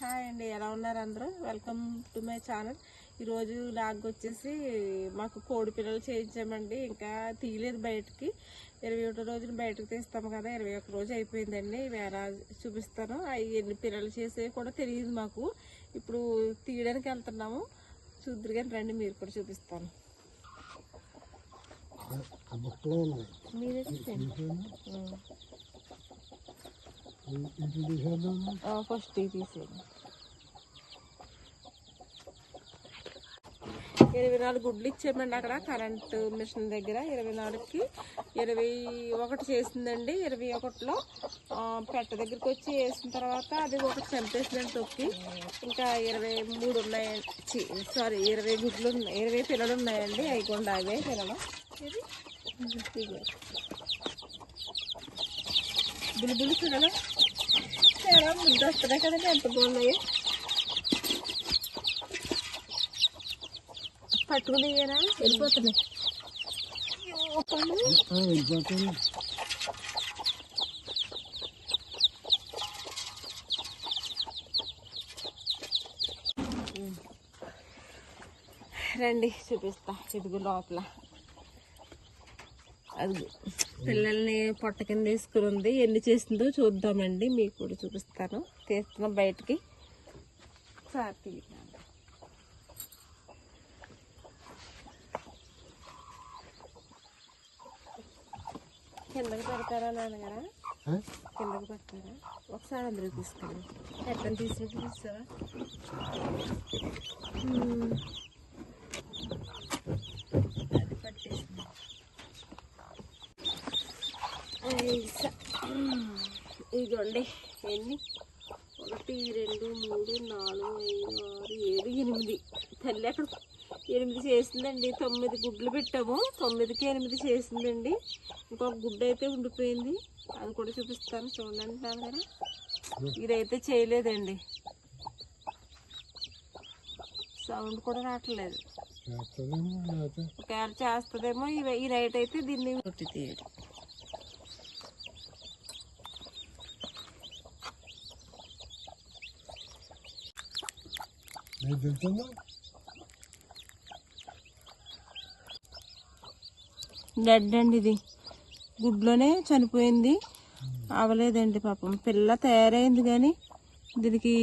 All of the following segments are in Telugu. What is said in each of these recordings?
హాయ్ అండి ఎలా ఉన్నారు అందరూ? వెల్కమ్ టు మై ఛానల్ ఈరోజు లాగ్ వచ్చేసి మాకు కోడి పిల్లలు చేయించామండి. ఇంకా తీయలేదు బయటికి. ఇరవై ఒకటో రోజున బయటకు తీస్తాము కదా ఇరవై ఒక రోజు అయిపోయిందండి. వేర చూపిస్తాను. అవి ఎన్ని పిల్లలు చేసేవి కూడా తెలియదు మాకు. ఇప్పుడు తీయడానికి వెళ్తున్నాము. చూద్దరు కానీ రండి మీరు కూడా చూపిస్తాను. మీరే ఇటు ఫస్ట్ తీసేయండి ఇరవై నాలుగు గుడ్లు ఇచ్చామండి అక్కడ కరెంటు మిషన్ దగ్గర ఇరవై నాలుగుకి ఇరవై ఒకటి చేసిందండి. ఇరవై ఒకటిలో పెట్ట దగ్గరికి వచ్చి వేసిన తర్వాత అది ఒకటి చంపేసిందండి తొక్కి. ఇంకా ఇరవై మూడు ఉన్నాయి. సారీ ఇరవై గుడ్లు ఉన్నాయి. ఇరవై పిల్లలు ఉన్నాయండి. అవి కూడా అవే పిల్లలు. ఇది బుల్బుల్ పిల్లలు చాలా ముద్దు వస్తున్నాయి కదండి ఎంత బాగున్నాయి పట్టుకుని ఏనా వెళ్ళిపోతున్నాయి అయ్యో, పళ్ళు. ఆ, వెళ్ళిపోతాను రండి చూపిస్తా ఇదిగో లోపల అది పిల్లల్ని పొట్ట కింద వేసుకుని ఉంది ఎన్ని చేసిందో చూద్దామండి. మీకు కూడా చూపిస్తాను. తీస్తున్నాం బయటికి. సార్. కిందకి పెడతారా నాన్నగారా? కిందకి పెడతారా? ఒకసారి అందరూ తీసుకోండి. ఎట్లా తీసినట్టు తీస్తారా ఇదిగోండి ఎన్ని? ఒకటి రెండు మూడు నాలుగు ఐదు ఆరు ఏడు ఎనిమిది. తల్లి అక్కడ ఎనిమిది చేసిందండి. తొమ్మిది గుడ్లు పెట్టాము. తొమ్మిదికి ఎనిమిది చేసిందండి. ఇంకొక గుడ్డు అయితే ఉండిపోయింది. అది కూడా చూపిస్తాను. చూడండి నాన్నగారు ఇదైతే చేయలేదండి. సౌండ్ కూడా రావట్లేదు. ఒకవేళ చేస్తుందేమో ఇవి ఈ నైట్ అయితే దీన్ని కొట్టి తీయడు. తెలుస్తుందా డెడ్ అండి ఇది గుడ్లోనే చనిపోయింది. అవలేదండి పాపం పిల్ల తయారైంది కానీ దీనికి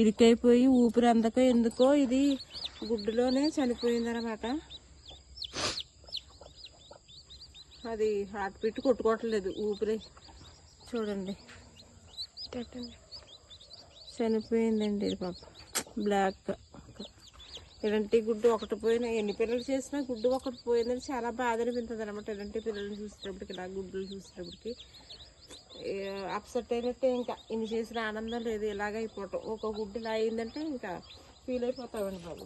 ఇరుకైపోయి ఊపిరి అందకో ఎందుకో ఇది గుడ్డులోనే చనిపోయింది అనమాట అది హార్ట్ బీట్ కొట్టుకోవట్లేదు ఊపిరి చూడండి. చనిపోయిందండి ఇది పాపం. బ్లాక్. ఇలాంటి గుడ్డు ఒకటి పోయిన ఎన్ని పిల్లలు చేసినా గుడ్డు ఒకటి పోయిందని చాలా బాధ అనిపించదు అనమాట ఇలాంటి పిల్లల్ని చూసేటప్పటికి ఇలా గుడ్లు చూసేటప్పటికి అప్సెట్ అయినట్టే ఇంకా. ఇన్ని చేసిన ఆనందం లేదు ఇలాగ అయిపోవటం. ఒక గుడ్డు ఇలా అయిందంటే ఇంకా ఫీల్ అయిపోతామండి బాబు.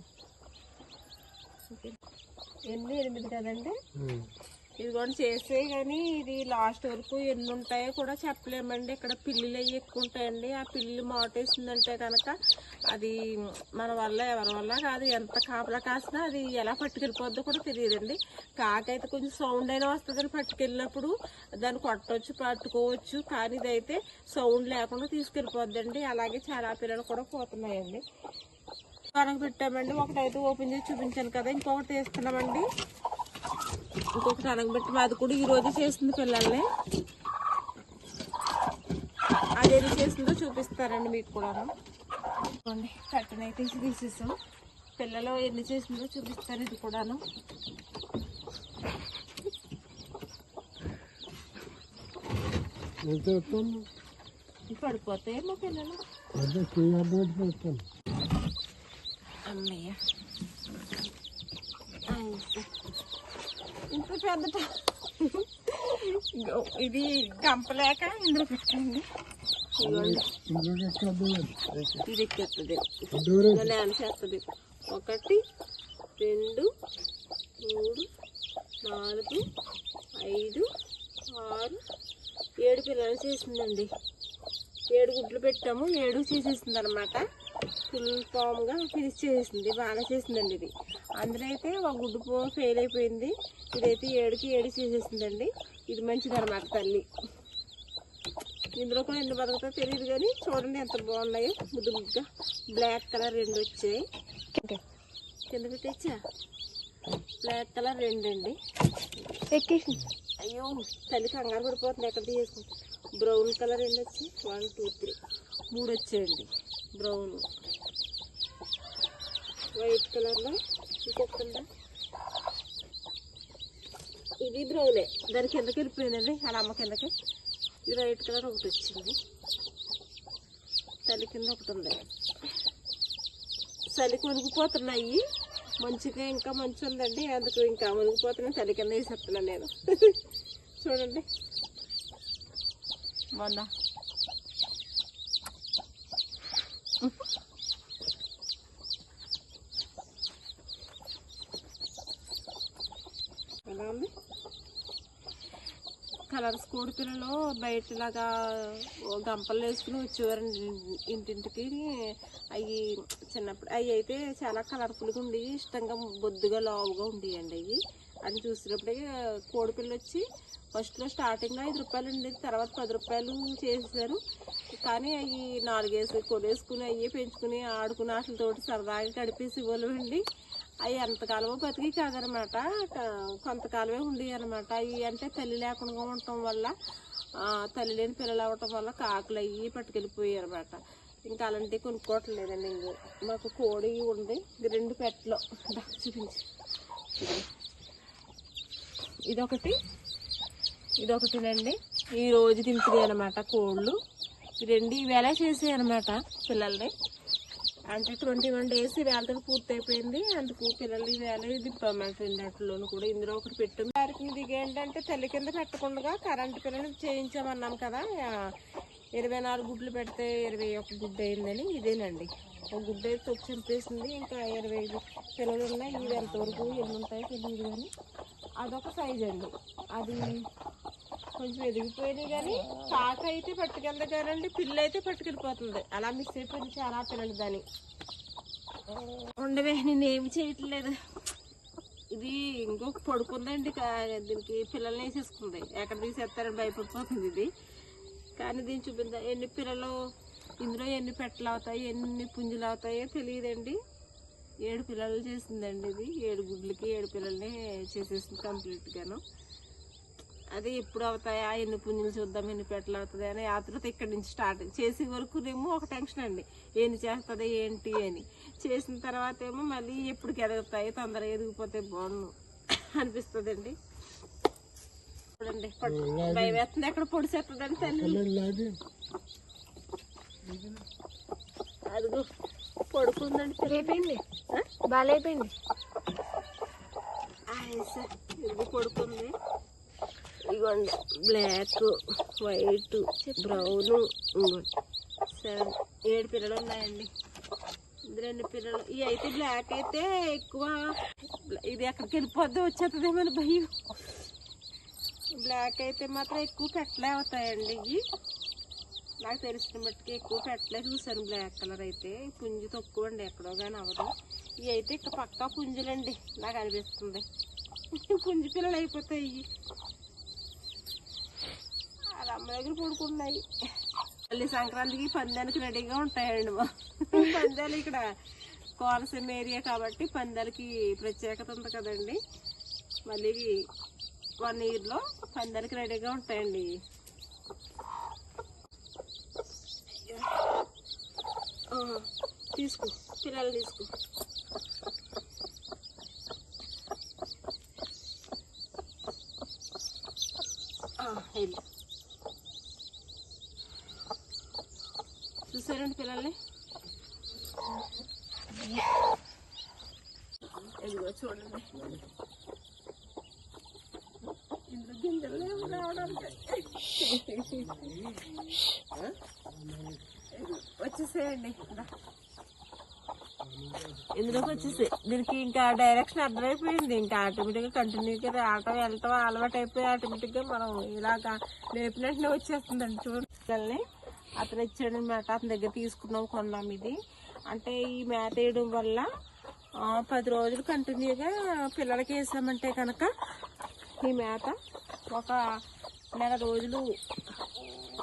ఎన్ని ఎనిమిది కదండి? ఇదిగోండి చేసే కానీ ఇది లాస్ట్ వరకు ఎన్ని ఉంటాయో కూడా చెప్పలేమండి. ఇక్కడ పిల్లులు అవి ఎక్కువ ఉంటాయండి. ఆ పిల్లి మాటేసిందంటే కనుక అది మన వల్ల ఎవరి వల్ల కాదు. ఎంత కాపలా కాసినా అది ఎలా పట్టుకెళ్ళిపోద్దో కూడా తెలియదండి. కాకైతే కొంచెం సౌండ్ అయినా వస్తుందని పట్టుకెళ్ళినప్పుడు దాన్ని కొట్టవచ్చు పట్టుకోవచ్చు. కానీ ఇదైతే సౌండ్ లేకుండా తీసుకెళ్ళిపోద్దండి. అలాగే చాలా పిల్లలు కూడా పోతున్నాయండి. కనుక పెట్టామండి. ఒకటైతే ఓపెన్ చేసి చూపించాను కదా. ఇంకొకటి తీస్తున్నామండి ఇంకొకటి అనగబెట్టి అది కూడా ఈ రోజు చేసింది పిల్లల్ని. అదేది చేసిందో చూపిస్తారండి మీకు కూడా చూడండి కట్టెన్ అయితే తీసి తీసేసాం. పిల్లలు ఎన్ని చేసిందో చూపిస్తారు ఇది కూడాను. నేను చేస్తాను పడిపోతాయి మా పిల్లలు? అదే అమ్మయ్య. ఐసే. పెద్ద ఇది గంపలేక ఇందులో పెట్టండి. ఇదిగోండి. ఇది ఎక్కేస్తుంది చేస్తుంది ఒకటి రెండు మూడు నాలుగు ఐదు ఆరు ఏడు పిల్లలు చేసిందండి. ఏడు గుడ్లు పెట్టాము. ఏడు చేసేసింది అనమాట ఫుల్ ఫామ్గా ఫినిష్ చేసేసింది. బాగా చేసిందండి ఇది. అందులో అయితే ఒక గుడ్డు పో ఫెయిల్ అయిపోయింది. ఇదైతే ఏడుకి ఏడు చేసేసిందండి. ఇది మంచిది అనమాట తల్లి. ఇందులో కూడా ఎన్ని బతుకుతాయో తెలియదు కానీ చూడండి ఎంత బాగున్నాయో. ముద్దు ముద్దుగా బ్లాక్ కలర్ రెండు వచ్చాయి. కింద పెట్టచ్చా? బ్లాక్ కలర్ రెండు అండి. ఎక్కేసి అయ్యో తల్లి కంగారు పడిపోతుంది. ఎక్కడ తీసుకుంటా బ్రౌన్ కలర్ ఎన్ని వచ్చి వన్ టూ త్రీ. మూడు వచ్చాయండి. బ్రౌన్. వైట్ కలర్లో ఇంకొకటి ఇది బ్రౌనే. దాని కిందకి వెళ్ళిపోయిందండి అలా అమ్మ కిందకి. ఇది వైట్ కలర్ ఒకటి వచ్చింది. తల్లి కింద ఒకటి ఉంది. చలి కొనుక్కుపోతున్నాయి. మంచిగా ఇంకా మంచి ఉందండి. అందుకు ఇంకా మునిగిపోతున్నాయి. చలి కింద వేసేస్తున్నాను నేను. చూడండి. మొన్న ఎలా ఉంది? కలర్స్ కోడి పిల్లలు బయటలాగా గంపలు వేసుకుని వచ్చేవారండి ఇంటింటికి. అవి చిన్నప్పుడు అవి అయితే చాలా కలర్ఫుల్గా ఉండి ఇష్టంగా బొద్దుగా లావుగా ఉండేయండి అవి అని చూసినప్పుడే కోడిపిల్ల వచ్చి ఫస్ట్లో స్టార్టింగ్లో ఐదు రూపాయలు ఉండేది తర్వాత పది రూపాయలు చేసేసారు. కానీ అవి నాలుగేసి కొనేసుకుని అవి పెంచుకుని ఆడుకుని వాటితోటి సరదాగా గడిపేసి ఇవ్వలేమండి. అవి ఎంతకాలమో బతికి కాదనమాట. కొంతకాలమే ఉండేవి అనమాట అవి అంటే తల్లి లేకుండా ఉండటం వల్ల తల్లి లేని పిల్లలు అవ్వటం వల్ల కాకులు అయ్యి పట్టుకెళ్ళిపోయాయి అనమాట ఇంకా అలాంటివి కొనుక్కోవట్లేదండి ఇంకో. మాకు కోడి ఉంది రెండు పెట్టలో. చూపించి. ఇదొకటి. ఇదొకటినండి. ఈ రోజు తింటున్నాయి అనమాట కోళ్ళు. ఈ రెండు ఈవేళ చేసాయి అనమాట పిల్లల్ని. అంటే ట్వంటీ వన్ డేస్ వేళతో పూర్తి అయిపోయింది అందుకు పిల్లలు ఈవేళ దింపమంట రెండిట్లోనూ కూడా. ఇందులో ఒకటి పెట్టింది. వారికి ఇది ఏంటంటే తల్లి కింద పెట్టకుండా కరెంటు పిల్లలు చేయించామన్నాం కదా. ఇరవై నాలుగు గుడ్లు పెడితే ఇరవై ఒక గుడ్డ అయిందని ఇదేనండి. ఒక గుడ్డ అయితే తొక్కి చంపేసింది. ఇంకా ఇరవై ఐదు పిల్లలు ఉన్నాయి. ఇవి ఎంతవరకు ఎన్ని ఉంటాయో తెలియదు కానీ అదొక సైజ్ అండి. అది కొంచెం ఎదిగిపోయినాయి కానీ కాక అయితే పట్టుకెళ్తా కానండి పిల్ల అయితే పట్టుకెళ్ళిపోతుంది. అలా మిస్ అయిపోయింది చాలా పిల్లలు దాని ఉండవే నేను ఏమి చేయట్లేదు. ఇది ఇంకొక పడుకుందండి కా- దీనికి పిల్లల్ని వేసేసుకుంది. ఎక్కడ తీసేస్తారని భయపడిపోతుంది ఇది. కానీ దీన్ని చూపిందా ఎన్ని పిల్లలు ఇందులో ఎన్ని పెట్టలు అవుతాయి ఎన్ని పుంజులు అవుతాయో తెలియదండి. ఏడు పిల్లలు చేసిందండి ఇది. ఏడు గుడ్లకి ఏడు పిల్లల్ని చేసేసింది కంప్లీట్గాను అది ఎప్పుడు అవుతాయా? ఎన్ని పుంజులు చూద్దాం? ఎన్ని పెట్టలు అవుతుంది అని ఆతృత ఇక్కడి నుంచి స్టార్ట్ చేసే వరకునేమో ఒక టెన్షన్ అండి. ఏంటి చేస్తుంది? ఏంటి? అని. చేసిన తర్వాత ఏమో మళ్ళీ ఎప్పటికి ఎదుగుతాయి? తొందరగా ఎదిగిపోతే బాగుండు అనిపిస్తుంది అండి చూడండి భయం వేస్తుంది. ఎక్కడ పొడిసేస్తుందని తల్లి? అదిగో. పడుకుందండి అయిపోయింది బాగాలైపోయింది ఇది పడుకుంది? ఇదిగోండి బ్లాక్ వైట్ బ్రౌన్ సెవెన్ ఏడు పిల్లలు ఉన్నాయండి. రెండు పిల్లలు? ఇవి అయితే బ్లాక్ అయితే ఎక్కువ. ఇది ఎక్కడికి వెళ్ళిపోద్దో వచ్చేస్తుందేమో భయం. బ్లాక్ అయితే మాత్రం ఎక్కువ పెట్టలే అవుతాయండి ఇవి. నాకు తెలిసిన మట్టుకి ఎక్కువ పెట్టలే చూసాను బ్లాక్ కలర్ అయితే పుంజు తక్కువ అండి ఎక్కడో కానీ అవ్వదు. ఇవి అయితే ఇక పక్కా పుంజులండి నాకు అనిపిస్తుంది. పుంజు పిల్లలు అయిపోతాయి. అది అమ్మ దగ్గర పడుకున్నాయి. మళ్ళీ సంక్రాంతికి పందానికి రెడీగా ఉంటాయండి మా పందాలు ఇక్కడ. కోనసీమ ఏరియా కాబట్టి పందాలకి ప్రత్యేకత ఉంది కదండి. మళ్ళీ వన్ ఇయర్లో పందాలకి రెడీగా ఉంటాయండి ఆ, తీసుకో. పిల్లలు తీసుకో. చూసారండి పిల్లల్ని? ఇదిగో చూడండి. ఇందులో గింజలు రావడానికి? వచ్చేసేయండి. రా. ఇందులోకి వచ్చేసి? దీనికి ఇంకా డైరెక్షన్ అర్థమైపోయింది. ఇంకా ఆటోమేటిక్గా కంటిన్యూగా రావటం వెళ్ళటం అలవాటు అయిపోయి ఆటోమేటిక్గా మనం ఇలాగా లేపినట్టునే వచ్చేస్తుందండి చూడండి అతను ఇచ్చాడు మ్యాట్ అతని దగ్గర తీసుకున్నాం కొన్నాం ఇది. అంటే ఈ మేత వేయడం వల్ల పది రోజులు కంటిన్యూగా పిల్లలకి వేసామంటే కనుక ఈ మేత ఒక నెల రోజులు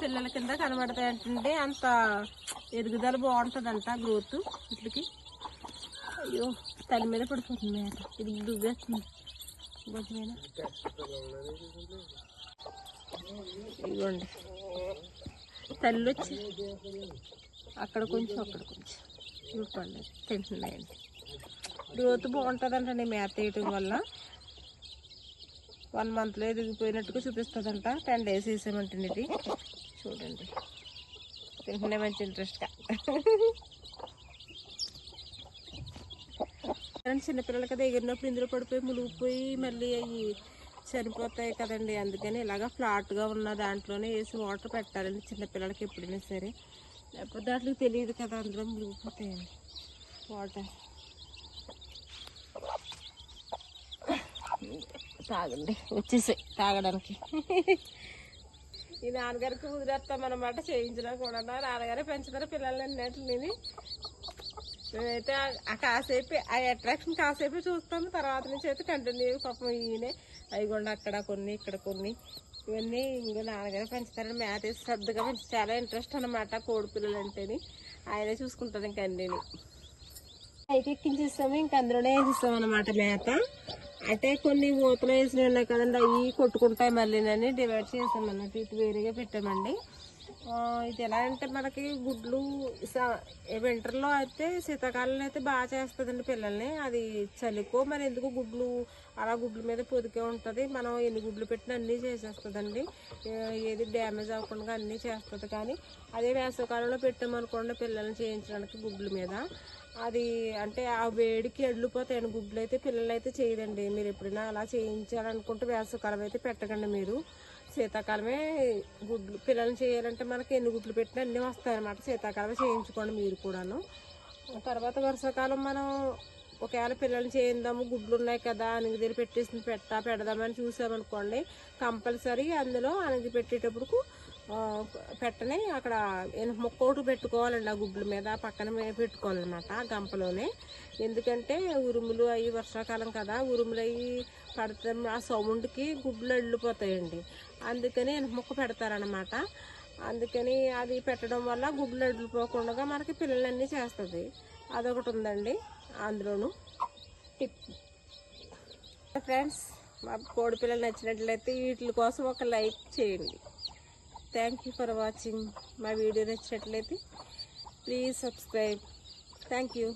పిల్లల కింద కనబడతాయి అంటే అంత ఎదుగుదల బాగుంటుందంట గ్రోత్ వీటికి. అయ్యో తల్లి మీద పడిపోతుంది ఇది దువ్వేస్తుంది ఇదిగోండి. తల్లి వచ్చి అక్కడ కొంచెం అక్కడ కొంచెం. చూసుకోండి తింటున్నాయండి. గ్రోత్ బాగుంటుందంటండి మేత వేయటం వల్ల. వన్ మంత్లో ఎదిగిపోయినట్టుగా చూపిస్తుందంట. టెన్ డేస్ వేసామంటండి ఇది. చూడండి. తింటున్నాయి మంచి ఇంట్రెస్ట్గా చిన్నపిల్లలకి కదా ఎగిరినప్పుడు ఇందులో పడిపోయి మునిగిపోయి మళ్ళీ అవి చనిపోతాయి కదండి. అందుకని ఇలాగ ఫ్లాట్గా ఉన్న దాంట్లోనే వేసి వాటర్ పెట్టాలండి చిన్నపిల్లలకి ఎప్పుడైనా సరే. లేకపోతే దాంట్లో తెలియదు కదా అందులో మునిగిపోతాయండి. వాటర్ తాగండి. వచ్చేసాయి తాగడానికి. ఈ నాన్నగారికి కుదిరేస్తామన్నమాట చేయించినా కూడా. నాన్నగారే పెంచుతారు పిల్లల్ని అన్నిటిని. మేమైతే ఆ- ఆ కాసేపు ఆ అట్రాక్షన్ కాసేపు చూస్తాము తర్వాత నుంచి అయితే కంటిన్యూ పాపం ఈయనే. అయిగోండి అక్కడ కొన్ని ఇక్కడ కొన్ని. ఇవన్నీ ఇంకా నాన్నగారే పెంచుతారని మేత వేసి శ్రద్ధగా పెంచి చాలా ఇంట్రెస్ట్ అనమాట కోడి పిల్లలు అంటేని ఆయనే చూసుకుంటారు ఇంక అన్నీని. అయితే ఎక్కించేస్తాము ఇంక అందులోనే వేసిస్తాం అనమాట మేత. అంటే కొన్ని మూతలు వేసినవి ఉన్నాయి కదండి అవి కొట్టుకుంటాయి మళ్ళీనని డివైడ్ చేసామన్నట్టు ఇటు వేరేగా పెట్టామండి. ఇది ఎలా అంటే మనకి గుడ్లు వింటర్లో అయితే శీతాకాలంలో అయితే బాగా చేస్తుందండి పిల్లల్ని. అది చలికో మరి ఎందుకు గుడ్లు అలా గుడ్ల మీద పొదికే ఉంటుంది. మనం ఎన్ని గుడ్లు పెట్టినా అన్నీ చేసేస్తుందండి. ఏది డ్యామేజ్ అవ్వకుండా అన్నీ చేస్తుంది. కానీ అదే వేసవకాలంలో పెట్టామనుకోండి పిల్లల్ని చేయించడానికి గుడ్ల మీద. అది అంటే ఆ వేడికి ఎండిపోతాయండి గుడ్లు అయితే పిల్లలు అయితే చేయదండి మీరు ఎప్పుడైనా అలా చేయించాలనుకుంటే వేసవకాలం అయితే పెట్టకండి మీరు. శీతాకాలమే గుడ్లు పిల్లల్ని చేయాలంటే మనకి ఎన్ని గుడ్లు పెట్టినా అన్నీ వస్తాయన్నమాట. శీతాకాలమే చేయించుకోండి మీరు కూడాను. తర్వాత వర్షాకాలం మనం ఒకవేళ పిల్లల్ని చేయిందాము గుడ్లు ఉన్నాయి కదా అనిగి దగ్గర పెట్టేసి పెట్టా పెడదామని చూసామనుకోండి కంపల్సరీ అందులో అనిగి పెట్టేటప్పుడు పెట్టని అక్కడ ముక్కోటు ఒకటి పెట్టుకోవాలండి ఆ గుడ్ల మీద పక్కన పెట్టుకోవాలన్నమాట ఆ గంపలోనే. ఎందుకంటే ఉరుములు అవి వర్షాకాలం కదా ఉరుములు అవి పడితే ఆ సౌండ్కి గుడ్లు వెళ్ళిపోతాయండి అందుకని ఎనుక ముక్క పెడతారనమాట అందుకని అది పెట్టడం వల్ల గుడ్లు వెళ్ళిపోకుండా మనకి పిల్లలన్నీ చేస్తుంది. అదొకటి ఉందండి అందులోను. టిప్. ఫ్రెండ్స్ మా కోడి పిల్లలు నచ్చినట్లయితే వీటి కోసం ఒక లైక్ చేయండి. థ్యాంక్ యూ ఫర్ వాచింగ్ మా వీడియో నచ్చినట్లయితే ప్లీజ్ సబ్స్క్రైబ్ థ్యాంక్ యూ